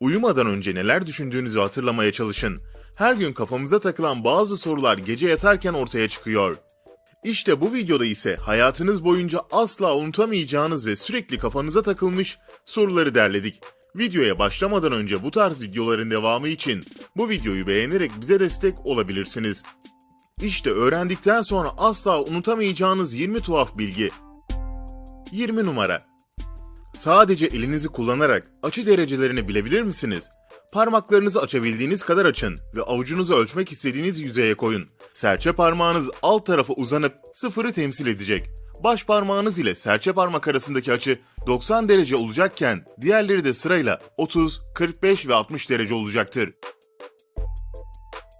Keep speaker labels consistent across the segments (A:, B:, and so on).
A: Uyumadan önce neler düşündüğünüzü hatırlamaya çalışın. Her gün kafamıza takılan bazı sorular gece yatarken ortaya çıkıyor. İşte bu videoda ise hayatınız boyunca asla unutamayacağınız ve sürekli kafanıza takılmış soruları derledik. Videoya başlamadan önce bu tarz videoların devamı için bu videoyu beğenerek bize destek olabilirsiniz. İşte öğrendikten sonra asla unutamayacağınız 20 tuhaf bilgi. 20 numara. Sadece elinizi kullanarak açı derecelerini bilebilir misiniz? Parmaklarınızı açabildiğiniz kadar açın ve avucunuzu ölçmek istediğiniz yüzeye koyun. Serçe parmağınız alt tarafa uzanıp sıfırı temsil edecek. Baş parmağınız ile serçe parmak arasındaki açı 90 derece olacakken diğerleri de sırayla 30, 45 ve 60 derece olacaktır.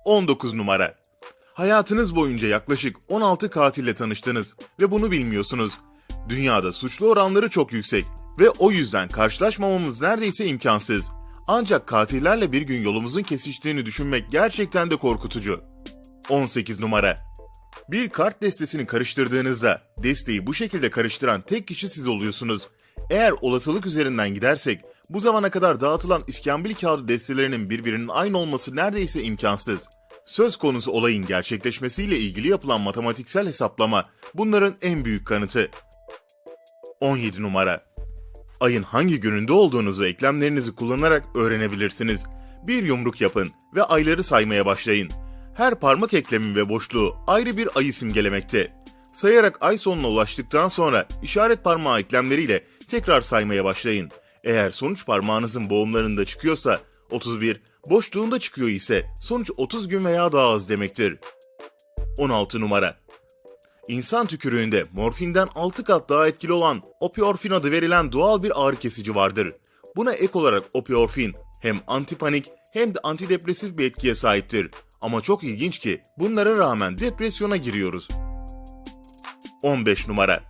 A: 19 numara. Hayatınız boyunca yaklaşık 16 katille tanıştınız ve bunu bilmiyorsunuz. Dünyada suçlu oranları çok yüksek ve o yüzden karşılaşmamamız neredeyse imkansız. Ancak katillerle bir gün yolumuzun kesiştiğini düşünmek gerçekten de korkutucu. 18 numara. Bir kart destesini karıştırdığınızda desteği bu şekilde karıştıran tek kişi siz oluyorsunuz. Eğer olasılık üzerinden gidersek bu zamana kadar dağıtılan iskambil kağıdı destelerinin birbirinin aynı olması neredeyse imkansız. Söz konusu olayın gerçekleşmesiyle ilgili yapılan matematiksel hesaplama bunların en büyük kanıtı. 17 numara. Ayın hangi gününde olduğunuzu eklemlerinizi kullanarak öğrenebilirsiniz. Bir yumruk yapın ve ayları saymaya başlayın. Her parmak eklemi ve boşluğu ayrı bir ay simgelemekte. Sayarak ay sonuna ulaştıktan sonra işaret parmağı eklemleriyle tekrar saymaya başlayın. Eğer sonuç parmağınızın boğumlarında çıkıyorsa 31, boşluğunda çıkıyor ise sonuç 30 gün veya daha az demektir. 16 numara. İnsan tükürüğünde morfinden 6 kat daha etkili olan opiorfin adı verilen doğal bir ağrı kesici vardır. Buna ek olarak opiorfin hem antipanik hem de antidepresif bir etkiye sahiptir. Ama çok ilginç ki bunlara rağmen depresyona giriyoruz. 15 numara.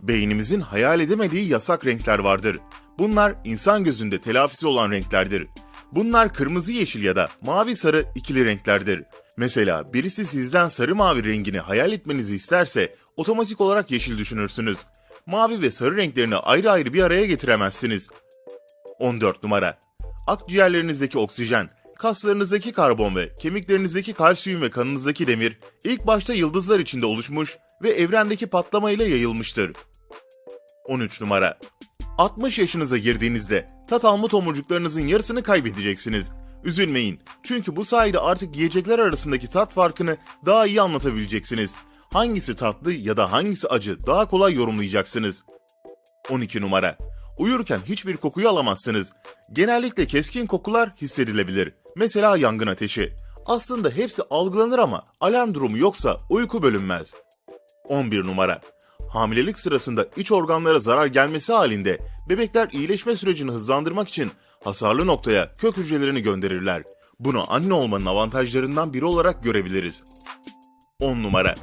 A: Beynimizin hayal edemediği yasak renkler vardır. Bunlar insan gözünde telafisi olan renklerdir. Bunlar kırmızı yeşil ya da mavi sarı ikili renklerdir. Mesela birisi sizden sarı mavi rengini hayal etmenizi isterse otomatik olarak yeşil düşünürsünüz. Mavi ve sarı renklerini ayrı ayrı bir araya getiremezsiniz. 14 numara. Akciğerlerinizdeki oksijen, kaslarınızdaki karbon ve kemiklerinizdeki kalsiyum ve kanınızdaki demir ilk başta yıldızlar içinde oluşmuş ve evrendeki patlamayla yayılmıştır. 13 numara. 60 yaşınıza girdiğinizde tat alma tomurcuklarınızın yarısını kaybedeceksiniz. Üzülmeyin çünkü bu sayede artık yiyecekler arasındaki tat farkını daha iyi anlatabileceksiniz. Hangisi tatlı ya da hangisi acı daha kolay yorumlayacaksınız. 12 numara. Uyurken hiçbir kokuyu alamazsınız. Genellikle keskin kokular hissedilebilir. Mesela yangın ateşi. Aslında hepsi algılanır ama alarm durumu yoksa uyku bölünmez. 11 numara. Hamilelik sırasında iç organlara zarar gelmesi halinde bebekler iyileşme sürecini hızlandırmak için hasarlı noktaya kök hücrelerini gönderirler. Bunu anne olmanın avantajlarından biri olarak görebiliriz. 10 numara.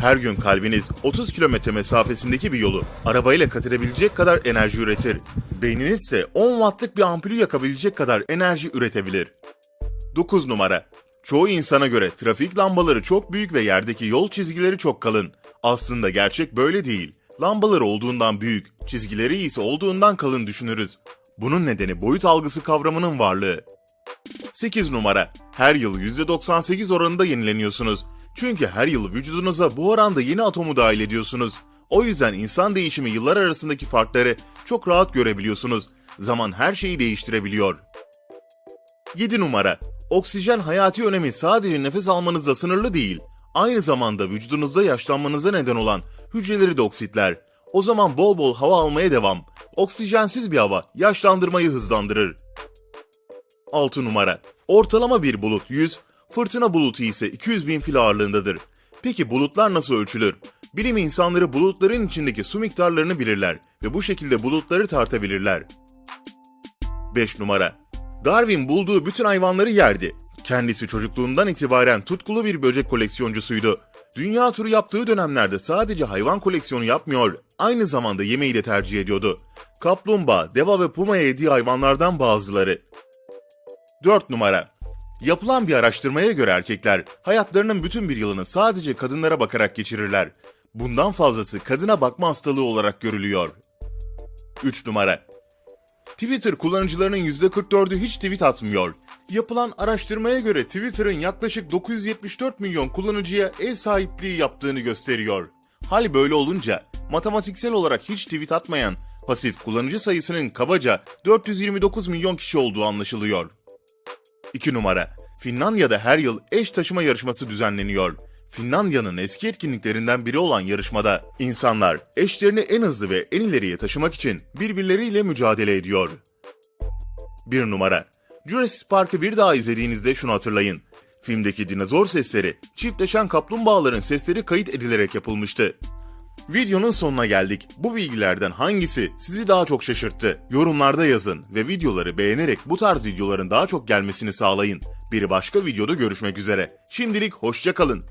A: Her gün kalbiniz 30 kilometre mesafesindeki bir yolu arabayla kat edebilecek kadar enerji üretir. Beyniniz ise 10 wattlık bir ampulü yakabilecek kadar enerji üretebilir. 9 numara. Çoğu insana göre trafik lambaları çok büyük ve yerdeki yol çizgileri çok kalın. Aslında gerçek böyle değil. Lambaları olduğundan büyük, çizgileri ise olduğundan kalın düşünürüz. Bunun nedeni boyut algısı kavramının varlığı. 8 numara. Her yıl %98 oranında yenileniyorsunuz. Çünkü her yıl vücudunuza bu oranda yeni atomu dahil ediyorsunuz. O yüzden insan değişimi yıllar arasındaki farkları çok rahat görebiliyorsunuz. Zaman her şeyi değiştirebiliyor. 7 numara. Oksijen hayati önemi sadece nefes almanızla sınırlı değil. Aynı zamanda vücudunuzda yaşlanmanıza neden olan hücreleri de oksitler. O zaman bol bol hava almaya devam. Oksijensiz bir hava yaşlandırmayı hızlandırır. 6 numara. Ortalama bir bulut 100, fırtına bulutu ise 200 bin fil ağırlığındadır. Peki bulutlar nasıl ölçülür? Bilim insanları bulutların içindeki su miktarlarını bilirler ve bu şekilde bulutları tartabilirler. 5 numara. Darwin bulduğu bütün hayvanları yerdi. Kendisi çocukluğundan itibaren tutkulu bir böcek koleksiyoncusuydu. Dünya turu yaptığı dönemlerde sadece hayvan koleksiyonu yapmıyor, aynı zamanda yemeği de tercih ediyordu. Kaplumbağa, deva ve puma yediği hayvanlardan bazıları. 4 numara. Yapılan bir araştırmaya göre erkekler hayatlarının bütün bir yılını sadece kadınlara bakarak geçirirler. Bundan fazlası kadına bakma hastalığı olarak görülüyor. 3 numara. Twitter kullanıcılarının %44'ü hiç tweet atmıyor. Yapılan araştırmaya göre Twitter'ın yaklaşık 974 milyon kullanıcıya ev sahipliği yaptığını gösteriyor. Hal böyle olunca matematiksel olarak hiç tweet atmayan pasif kullanıcı sayısının kabaca 429 milyon kişi olduğu anlaşılıyor. 2 numara. Finlandiya'da her yıl eş taşıma yarışması düzenleniyor. Finlandiya'nın eski etkinliklerinden biri olan yarışmada insanlar eşlerini en hızlı ve en ileriye taşımak için birbirleriyle mücadele ediyor. 1 numara. Jurassic Park'ı bir daha izlediğinizde şunu hatırlayın. Filmdeki dinozor sesleri, çiftleşen kaplumbağaların sesleri kayıt edilerek yapılmıştı. Videonun sonuna geldik. Bu bilgilerden hangisi sizi daha çok şaşırttı? Yorumlarda yazın ve videoları beğenerek bu tarz videoların daha çok gelmesini sağlayın. Bir başka videoda görüşmek üzere. Şimdilik hoşça kalın.